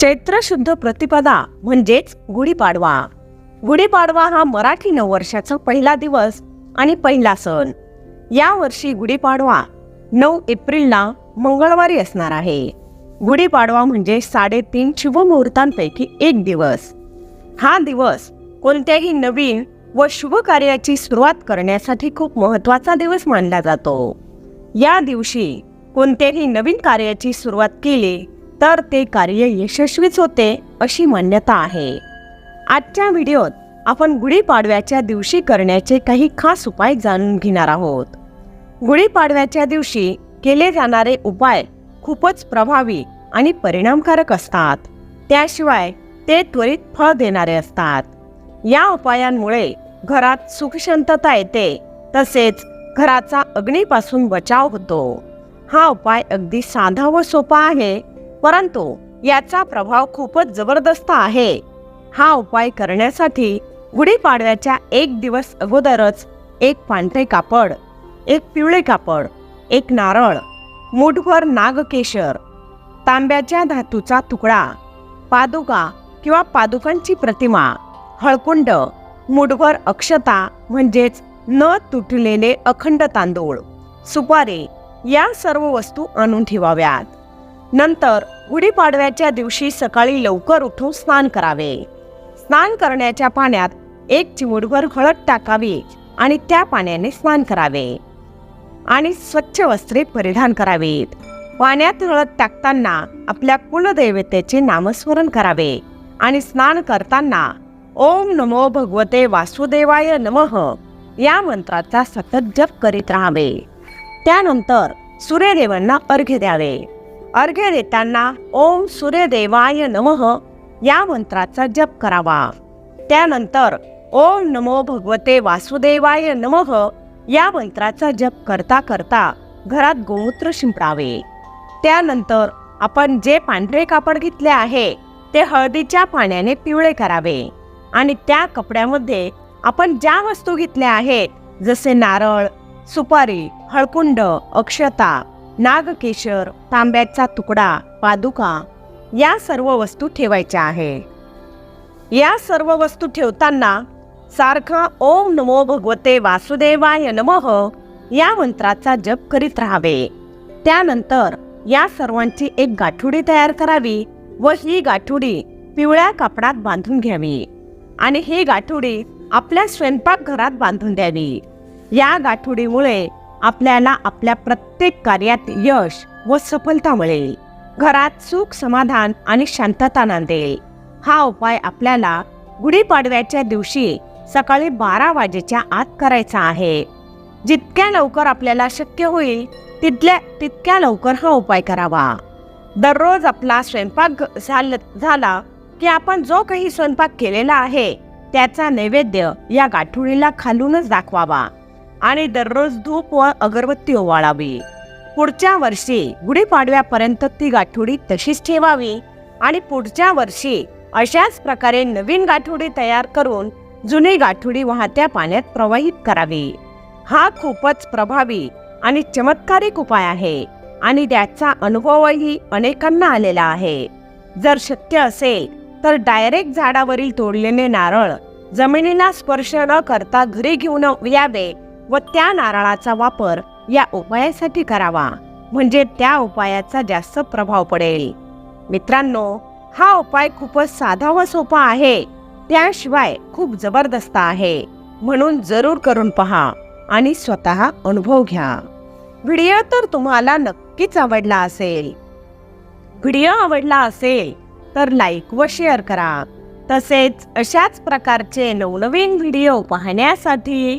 चैत्र शुद्ध प्रतिपदा म्हणजेच गुढीपाडवा. गुढीपाडवा हा मराठी नववर्षाचा पहिला दिवस आणि पहिला सण. या वर्षी गुढीपाडवा नऊ एप्रिलला मंगळवारी असणार आहे. गुढीपाडवा म्हणजे साडेतीन शुभमुहूर्तांपैकी एक दिवस. हा दिवस कोणत्याही नवीन व शुभ कार्याची सुरुवात करण्यासाठी खूप महत्त्वाचा दिवस मानला जातो. या दिवशी कोणत्याही नवीन कार्याची सुरुवात केली तर ते कार्य यशस्वीच होते अशी मान्यता आहे. आजच्या व्हिडिओत आपण गुढीपाडव्याच्या दिवशी करण्याचे काही खास उपाय जाणून घेणार आहोत. गुढीपाडव्याच्या दिवशी केले जाणारे उपाय खूपच प्रभावी आणि परिणामकारक असतात. त्याशिवाय ते त्वरित फळ देणारे असतात. या उपायांमुळे घरात सुखशांतता येते तसेच घराचा अग्नीपासून बचाव होतो. हा उपाय अगदी साधा व सोपा आहे परंतु याचा प्रभाव खूपच जबरदस्त आहे. हा उपाय करण्यासाठी गुढीपाडव्याच्या एक दिवस अगोदरच एक पांढरे कापड एक पिवळे कापड एक नारळ मुठभर नागकेशर तांब्याच्या धातूचा तुकडा पादुका किंवा पादुकांची प्रतिमा हळकुंड मुठभर अक्षता म्हणजेच न तुटलेले अखंड तांदूळ सुपारी या सर्व वस्तू आणून ठेवाव्यात. नंतर गुढीपाडव्याच्या दिवशी सकाळी लवकर उठून स्नान करावे. स्नान करण्याच्या पाण्यात एक चिमूटभर हळद टाकावी आणि त्या पाण्याने स्नान करावे. आणि स्वच्छ वस्त्रे परिधान करावीत. पाण्यात हळद टाकताना आपल्या कुलदेवतेचे नामस्मरण करावे आणि स्नान करताना ओम नमो भगवते वासुदेवाय नमः या मंत्राचा सतत जप करीत राहावे. त्यानंतर सूर्यदेवांना अर्घ्य द्यावे. अर्घ्य देताना ओम सूर्यदेवाय नमः या मंत्राचा जप करावा. त्यानंतर ओम नमो भगवते वासुदेवाय नमः या मंत्राचा जप करता करता घरात गोमूत्र शिंपडावे. त्यानंतर आपण जे पांढरे कापड घेतले आहे ते हळदीच्या पाण्याने पिवळे करावे. आणि त्या कपड्यामध्ये आपण ज्या वस्तू घेतल्या आहेत जसे नारळ सुपारी हळकुंड अक्षता नागकेशर तांब्याचा तुकडा पादुका या सर्व वस्तू ठेवायच्या आहे. या सर्व वस्तू ठेवताना सारखा ओम नमो भगवते वासुदेवाय नमः या मंत्राचा जप करीत राहावे. त्यानंतर या सर्वांची एक गाठुडी तयार करावी व ही गाठुडी पिवळ्या कापडात बांधून घ्यावी आणि ही गाठुडी आपल्या स्वयंपाकघरात बांधून द्यावी. या गाठुडीमुळे आपल्याला आपल्या प्रत्येक कार्यात यश व सफलता मिळेल. घरात सुख समाधान आणि शांतता नांदेल. हा उपाय आपल्याला गुढीपाडव्याच्या दिवशी सकाळी बारा वाजेच्या आत करायचा आहे. जितक्या लवकर आपल्याला शक्य होईल तिथल्या तितक्या लवकर हा उपाय करावा. दररोज आपला स्वयंपाक झाला की आपण जो काही स्वयंपाक केलेला आहे त्याचा नैवेद्य या गाठुडीला खालूनच दाखवावा. आणि दररोज धूप व अगरबत्ती ओवाळावी. पुढच्या वर्षी गुढीपाडव्यापर्यंत ती गाठोडी तशीच ठेवावी आणि पुढच्या वर्षी अशाच प्रकारे नवीन गाठोडी तयार करून जुनी गाठोडी वाहत्या पाण्यात प्रवाहित करावी. हा खूपच प्रभावी आणि चमत्कारिक उपाय आहे आणि त्याचा अनुभवही अनेकांना आलेला आहे. जर शक्य असेल तर डायरेक्ट झाडावरील तोडलेले नारळ जमिनीला स्पर्श न करता घरी घेऊन यावे व त्या नारळाचा वापर या उपायासाठी करावा. म्हणजे त्या उपायाचा जास्त प्रभाव पडेल. मित्रांनो हा उपाय खूपच साधा व सोपा आहे. त्याशिवाय खूप जबरदस्त आहे. म्हणून जरूर करून पहा आणि स्वतः अनुभव घ्या. व्हिडिओ तर तुम्हाला नक्कीच आवडला असेल. व्हिडिओ आवडला असेल तर लाईक व शेअर करा. तसेच अशाच प्रकारचे नवनवीन व्हिडिओ पाहण्यासाठी